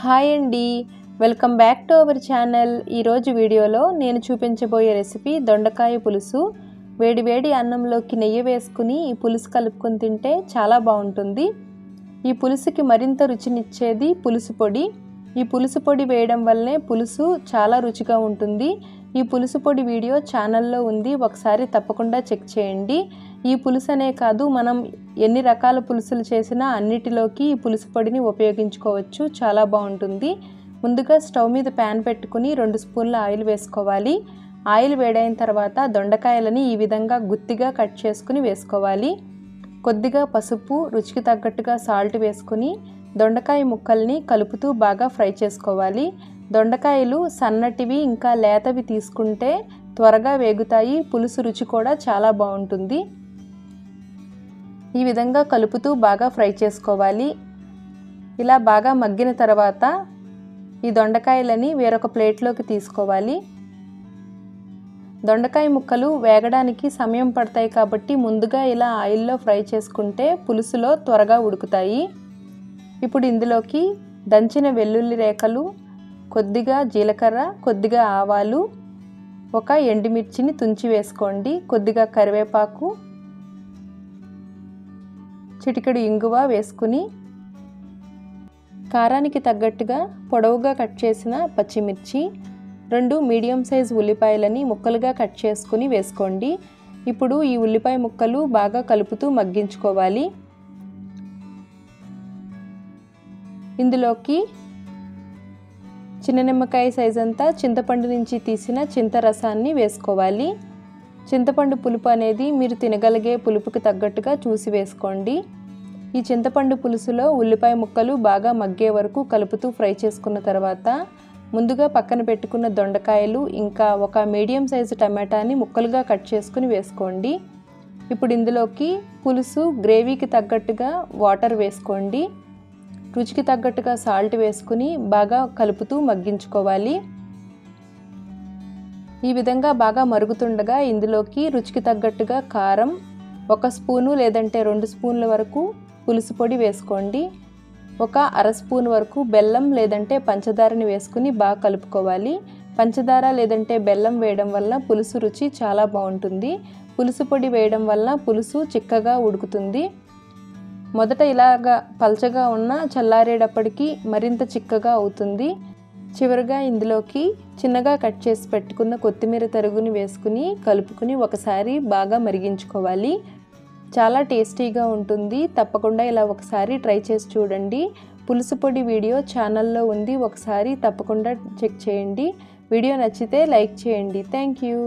Hi అండి. Welcome back to our channel. ఈరోజు వీడియోలో నేను చూపించబోయే రెసిపీ దొండకాయ పులుసు. వేడి వేడి అన్నంలోకి నెయ్యి వేసుకుని ఈ పులుసు కలుపుకొని తింటే చాలా బాగుంటుంది. ఈ పులుసుకి మరింత రుచినిచ్చేది పులుసు పొడి. ఈ పులుసు పొడి వేయడం వల్లనే పులుసు చాలా రుచిగా ఉంటుంది. ఈ పులుసు పొడి వీడియో ఛానల్లో ఉంది. ఒకసారి తప్పకుండా చెక్ చేయండి. ఈ పులుసు అనే కాదు మనం ఎన్ని రకాల పులుసులు చేసినా అన్నిటిలోకి ఈ పులుసు పొడిని ఉపయోగించుకోవచ్చు. చాలా బాగుంటుంది. ముందుగా స్టవ్ మీద ప్యాన్ పెట్టుకుని రెండు స్పూన్ల ఆయిల్ వేసుకోవాలి. ఆయిల్ వేడైన తర్వాత దొండకాయలని ఈ విధంగా గుత్తిగా కట్ చేసుకుని వేసుకోవాలి. కొద్దిగా పసుపు రుచికి తగ్గట్టుగా సాల్ట్ వేసుకుని దొండకాయ ముక్కల్ని కలుపుతూ బాగా ఫ్రై చేసుకోవాలి. దొండకాయలు సన్నటివి ఇంకా లేతవి తీసుకుంటే త్వరగా వేగుతాయి. పులుసు రుచి కూడా చాలా బాగుంటుంది. ఈ విధంగా కలుపుతూ బాగా ఫ్రై చేసుకోవాలి. ఇలా బాగా మగ్గిన తర్వాత ఈ దొండకాయలని వేరొక ప్లేట్లోకి తీసుకోవాలి. దొండకాయ ముక్కలు వేగడానికి సమయం పడతాయి కాబట్టి ముందుగా ఇలా ఆయిల్లో ఫ్రై చేసుకుంటే పులుసులో త్వరగా ఉడుకుతాయి. ఇప్పుడు ఇందులోకి దంచిన వెల్లుల్లి రేఖలు కొద్దిగా జీలకర్ర కొద్దిగా ఆవాలు ఒక ఎండుమిర్చిని తుంచి వేసుకోండి. కొద్దిగా కరివేపాకు చిటికెడు ఇంగువ వేసుకుని కారానికి తగ్గట్టుగా పొడవుగా కట్ చేసిన పచ్చిమిర్చి రెండు మీడియం సైజ్ ఉల్లిపాయలని ముక్కలుగా కట్ చేసుకుని వేసుకోండి. ఇప్పుడు ఈ ఉల్లిపాయ ముక్కలు బాగా కలుపుతూ మగ్గించుకోవాలి. ఇందులోకి చిన్న నిమ్మకాయ సైజ్ అంతా చింతపండు నుంచి తీసిన చింత రసాన్ని వేసుకోవాలి. చింతపండు పులుపు అనేది మీరు తినగలిగే పులుపుకి తగ్గట్టుగా చూసి వేసుకోండి. ఈ చింతపండు పులుసులో ఉల్లిపాయ ముక్కలు బాగా మగ్గే వరకు కలుపుతూ ఫ్రై చేసుకున్న తర్వాత ముందుగా పక్కన పెట్టుకున్న దొండకాయలు ఇంకా ఒక మీడియం సైజు టమాటాని ముక్కలుగా కట్ చేసుకుని వేసుకోండి. ఇప్పుడు ఇందులోకి పులుసు గ్రేవీకి తగ్గట్టుగా వాటర్ వేసుకోండి. రుచికి తగ్గట్టుగా సాల్ట్ వేసుకుని బాగా కలుపుతూ మగ్గించుకోవాలి. ఈ విధంగా బాగా మరుగుతుండగా ఇందులోకి రుచికి తగ్గట్టుగా కారం ఒక స్పూను లేదంటే రెండు స్పూన్ల వరకు పులుసు పొడి వేసుకోండి. ఒక అర స్పూన్ వరకు బెల్లం లేదంటే పంచదారని వేసుకుని బాగా కలుపుకోవాలి. పంచదార లేదంటే బెల్లం వేయడం వల్ల పులుసు రుచి చాలా బాగుంటుంది. పులుసు పొడి వేయడం వల్ల పులుసు చిక్కగా ఉడుకుతుంది. మొదట ఇలాగా పల్చగా ఉన్న చల్లారేటప్పటికి మరింత చిక్కగా అవుతుంది. చివరిగా ఇందులోకి చిన్నగా కట్ చేసి పెట్టుకున్న కొత్తిమీర తరుగుని వేసుకుని కలుపుకుని ఒకసారి బాగా మరిగించుకోవాలి. చాలా టేస్టీగా ఉంటుంది. తప్పకుండా ఇలా ఒకసారి ట్రై చేసి చూడండి. పులుసు పొడి వీడియో ఛానల్లో ఉంది. ఒకసారి తప్పకుండా చెక్ చేయండి. వీడియో నచ్చితే లైక్ చేయండి. Thank you.